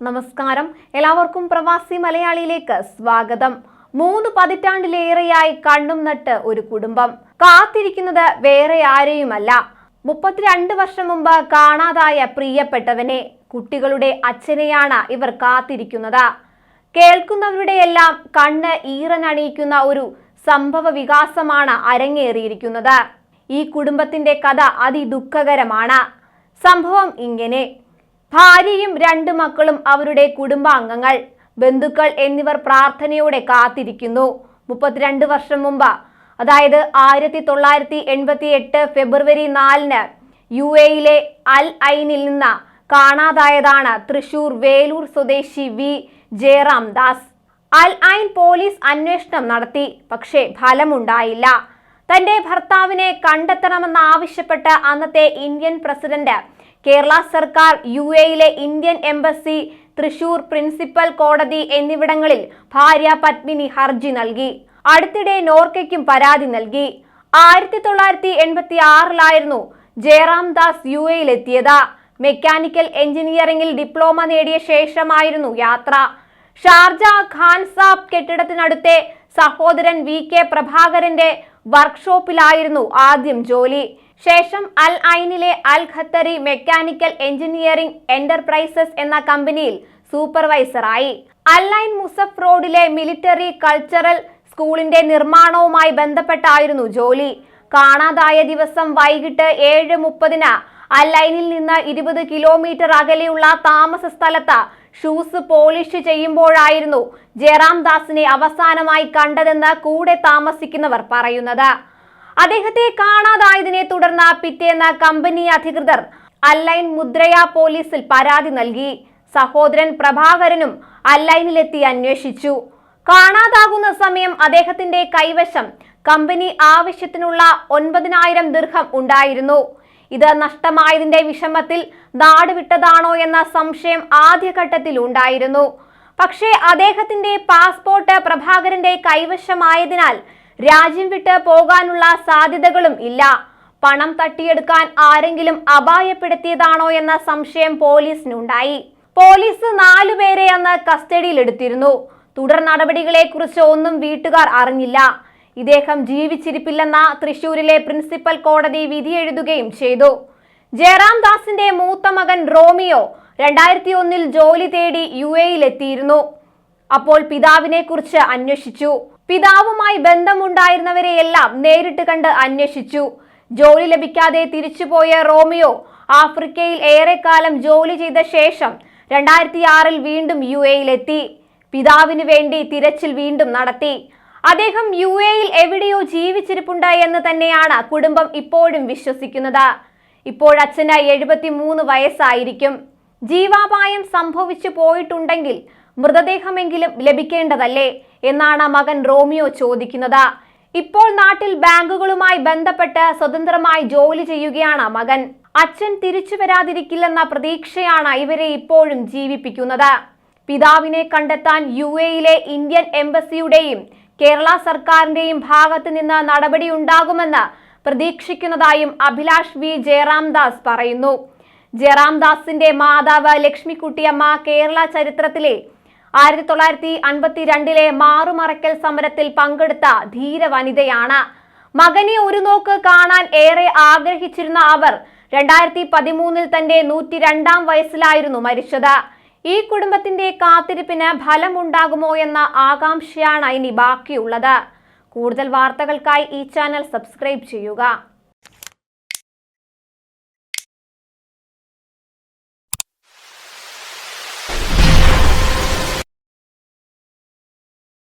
നമസ്കാരം. എല്ലാവർക്കും പ്രവാസി മലയാളിയിലേക്ക് സ്വാഗതം. മൂന്ന് പതിറ്റാണ്ടിലേറെയായി കണ്ണും നട്ട് ഒരു കുടുംബം. കാത്തിരിക്കുന്നത് വേറെ ആരെയുമല്ല. മുപ്പത്തിരണ്ട് വർഷം മുമ്പ് കാണാതായ പ്രിയപ്പെട്ടവനെ കുട്ടികളുടെ അച്ഛനെയാണ് ഇവർ കാത്തിരിക്കുന്നത്. കേൾക്കുന്നവരുടെ എല്ലാം കണ്ണ് ഈറനണിയിക്കുന്ന ഒരു സംഭവ വികാസമാണ് അരങ്ങേറിയിരിക്കുന്നത്. ഈ കുടുംബത്തിന്റെ കഥ അതിദുഃഖകരമാണ്. സംഭവം ഇങ്ങനെ. ഭാര്യയും രണ്ട് മക്കളും അവരുടെ കുടുംബാംഗങ്ങൾ. ബന്ധുക്കൾ എന്നിവർ പ്രാർത്ഥനയോടെ കാത്തിരിക്കുന്നു. മുപ്പത്തിരണ്ട് വർഷം മുമ്പ് അതായത് ആയിരത്തി തൊള്ളായിരത്തി എൺപത്തി എട്ട് ഫെബ്രുവരി നാലിന് യു എയിലെ അൽ ഐനിൽ നിന്ന് കാണാതായതാണ് തൃശൂർ വേലൂർ സ്വദേശി V. Jayaram Das Al Ain police അന്വേഷണം നടത്തി പക്ഷേ ഫലമുണ്ടായില്ല. തന്റെ ഭർത്താവിനെ കണ്ടെത്തണമെന്നാവശ്യപ്പെട്ട് അന്നത്തെ ഇന്ത്യൻ പ്രസിഡന്റ് കേരള സർക്കാർ യു എയിലെ ഇന്ത്യൻ എംബസി തൃശൂർ പ്രിൻസിപ്പൽ കോടതി എന്നിവിടങ്ങളിൽ ഭാര്യ പത്മിനി ഹർജി നൽകി. അടുത്തിടെ നോർക്കയ്ക്കും പരാതി നൽകി. ആയിരത്തി തൊള്ളായിരത്തി എൺപത്തി ആറിലായിരുന്നു ജയറാം ദാസ് യു എയിലെത്തിയത് മെക്കാനിക്കൽ എഞ്ചിനീയറിംഗിൽ ഡിപ്ലോമ നേടിയ ശേഷമായിരുന്നു യാത്ര. ഷാർജ ഖാൻ സാബ് കെട്ടിടത്തിനടുത്തെ സഹോദരൻ വി കെ പ്രഭാകരന്റെ വർക്ക്ഷോപ്പിലായിരുന്നു ആദ്യം ജോലി. ശേഷം Al ഐനിലെ Al Qatari mechanical engineering enterprises എന്ന കമ്പനിയിൽ സൂപ്പർവൈസറായി. അൽ ഐൻ മുസഫ് റോഡിലെ മിലിറ്ററി കൾച്ചറൽ സ്കൂളിന്റെ നിർമ്മാണവുമായി ബന്ധപ്പെട്ടായിരുന്നു ജോലി. കാണാതായ ദിവസം വൈകിട്ട് ഏഴ് മുപ്പതിന് ഐനിൽ നിന്ന് ഇരുപത് കിലോമീറ്റർ അകലെയുള്ള താമസ സ്ഥലത്ത് ഷൂസ് പോളിഷ് ചെയ്യുമ്പോഴായിരുന്നു ജയറാം ദാസിനെ അവസാനമായി കണ്ടതെന്ന് കൂടെ താമസിക്കുന്നവർ പറയുന്നത്. അദ്ദേഹത്തെ കാണാതായതിനെ തുടർന്ന് പിറ്റേന്ന് കമ്പനി അധികൃതർ അല്ലൈൻ മുദ്രയ പോലീസിൽ പരാതി നൽകി. സഹോദരൻ പ്രഭാകരനും അല്ലൈനിലെത്തി അന്വേഷിച്ചു. കാണാതാകുന്ന സമയം അദ്ദേഹത്തിന്റെ കൈവശം കമ്പനി ആവശ്യത്തിനുള്ള ഒൻപതിനായിരം ദീർഘം ഉണ്ടായിരുന്നു. ഇത് നഷ്ടമായതിന്റെ വിഷമത്തിൽ നാടുവിട്ടതാണോ എന്ന സംശയം ആദ്യഘട്ടത്തിൽ ഉണ്ടായിരുന്നു. പക്ഷേ അദ്ദേഹത്തിന്റെ പാസ്പോർട്ട് പ്രഭാകരന്റെ കൈവശമായതിനാൽ രാജ്യം വിട്ട് പോകാനുള്ള സാധ്യതകളും ഇല്ല. പണം തട്ടിയെടുക്കാൻ ആരെങ്കിലും അപായപ്പെടുത്തിയതാണോ എന്ന സംശയം പോലീസിനുണ്ടായി. പോലീസ് നാലുപേരെ അന്ന് കസ്റ്റഡിയിലെടുത്തിരുന്നു. തുടർ നടപടികളെക്കുറിച്ച് ഒന്നും വീട്ടുകാർ അറിഞ്ഞില്ല. ഇദ്ദേഹം ജീവിച്ചിരിപ്പില്ലെന്ന തൃശൂരിലെ പ്രിൻസിപ്പൽ കോടതി വിധി എഴുതുകയും ചെയ്തു. ജയറാം ദാസിന്റെ മൂത്ത മകൻ റോമിയോ രണ്ടായിരത്തി ഒന്നിൽ ജോലി തേടി യു എയിലെത്തിയിരുന്നു അപ്പോൾ പിതാവിനെ കുറിച്ച് അന്വേഷിച്ചു. പിതാവുമായി ബന്ധമുണ്ടായിരുന്നവരെയെല്ലാം നേരിട്ട് കണ്ട് അന്വേഷിച്ചു. ജോലി ലഭിക്കാതെ തിരിച്ചുപോയ റോമിയോ ആഫ്രിക്കയിൽ ഏറെക്കാലം ജോലി ചെയ്ത ശേഷം രണ്ടായിരത്തി ആറിൽ വീണ്ടും യു എയിലെത്തി പിതാവിന് വേണ്ടി തിരച്ചിൽ വീണ്ടും നടത്തി. അദ്ദേഹം യു എയിൽ എവിടെയോ ജീവിച്ചിരിപ്പുണ്ട് എന്ന് തന്നെയാണ് കുടുംബം ഇപ്പോഴും വിശ്വസിക്കുന്നത്. ഇപ്പോഴച്ഛന് എഴുപത്തി മൂന്ന് വയസ്സായിരിക്കും. ജീവാപായം സംഭവിച്ചു പോയിട്ടുണ്ടെങ്കിൽ മൃതദേഹമെങ്കിലും ലഭിക്കേണ്ടതല്ലേ എന്നാണ് മകൻ റോമിയോ ചോദിക്കുന്നത്. ഇപ്പോൾ നാട്ടിൽ ബാങ്കുകളുമായി ബന്ധപ്പെട്ട് സ്വതന്ത്രമായി ജോലി ചെയ്യുകയാണ് മകൻ. അച്ഛൻ തിരിച്ചു വരാതിരിക്കില്ലെന്ന പ്രതീക്ഷയാണ് ഇവരെ ഇപ്പോഴും ജീവിപ്പിക്കുന്നത്. പിതാവിനെ കണ്ടെത്താൻ യു എയിലെ ഇന്ത്യൻ എംബസിയുടെയും കേരള സർക്കാരിന്റെയും ഭാഗത്ത് നിന്ന് നടപടിയുണ്ടാകുമെന്ന് പ്രതീക്ഷിക്കുന്നതായും അഭിലാഷ് വി. ജയറാംദാസ് പറയുന്നു. ജയറാംദാസിന്റെ മാതാവ് ലക്ഷ്മിക്കുട്ടിയമ്മ കേരള ചരിത്രത്തിലെ ആയിരത്തി തൊള്ളായിരത്തി അൻപത്തി രണ്ടിലെ മാറുമറയ്ക്കൽ സമരത്തിൽ പങ്കെടുത്ത ധീര വനിതയാണ് മകനെ ഒരു നോക്ക് കാണാൻ ഏറെ ആഗ്രഹിച്ചിരുന്ന അവർ രണ്ടായിരത്തി പതിമൂന്നിൽ തന്റെ നൂറ്റി രണ്ടാം വയസ്സിലായിരുന്നു മരിച്ചത്. ഈ കുടുംബത്തിന്റെ കാത്തിരിപ്പിന് ഫലമുണ്ടാകുമോ എന്ന ആകാംക്ഷയാണ് ഇനി ബാക്കിയുള്ളത്. കൂടുതൽ വാർത്തകൾക്കായി ഈ ചാനൽ സബ്സ്ക്രൈബ് ചെയ്യുക.